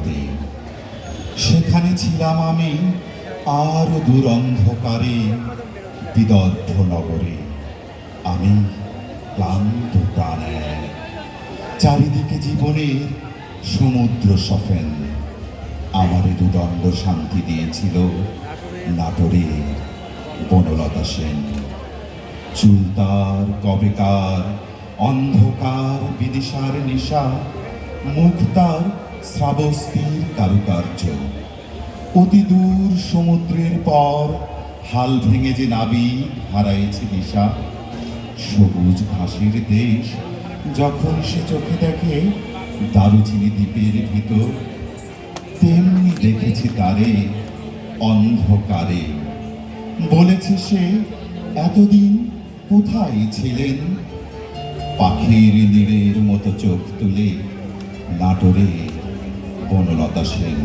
জগতে সেখানে ছিলাম আমি আরও দূর অন্ধকারে বিদর্ভ নগরে। আমি ক্লান্ত প্রাণে। চারিদিকে জীবনের সমুদ্র সফেন। আমারে দুদণ্ড শান্তি দিয়েছিল নাটোরের বনলতা সেন। চুলতার কবেকার অন্ধকার, বিদিশার নিশা মুক্তার শ্রাবস্তির কারুকার্য। অতি দূর সমুদ্রের পর হাল ভেঙে যে নাবিক হারাইছে দিশা। সবুজ ঘাসের দেশ যখন সে চোখে দেখে, দারুচিনি দ্বীপের ভিতর, তেমনি দেখেছি তারে অন্ধকারে। বলেছে সে, এতদিন কোথায় ছিলেন? পাখির নীড়ের মতো চোখ তুলে নাটোরে বনলতা সেন।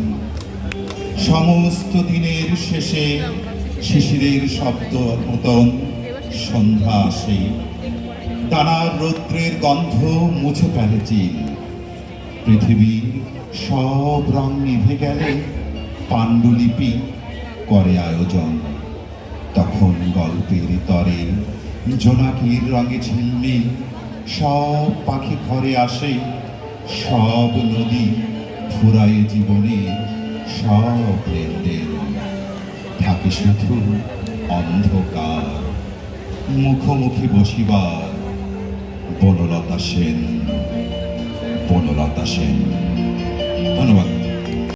সমস্ত দিনের শেষে শিশিরের শব্দ মতন সন্ধ্যা আসে। টানার রৌদ্রের গন্ধ মুছে ফেলে চিল পৃথিবীর সব রং নিভে গেলে পাণ্ডুলিপি করে আয়োজন। তখন গল্পের তরে জোনাকির রঙে ঝিলমিল, সব পাখি ঘরে আসে, সব নদী ফুরায় জীবনে সব লেনদেন। থাকে শুধু অন্ধকার। মুখোমুখি বসিবার বনলতা সেন বনলতা সেন। ধন্যবাদ।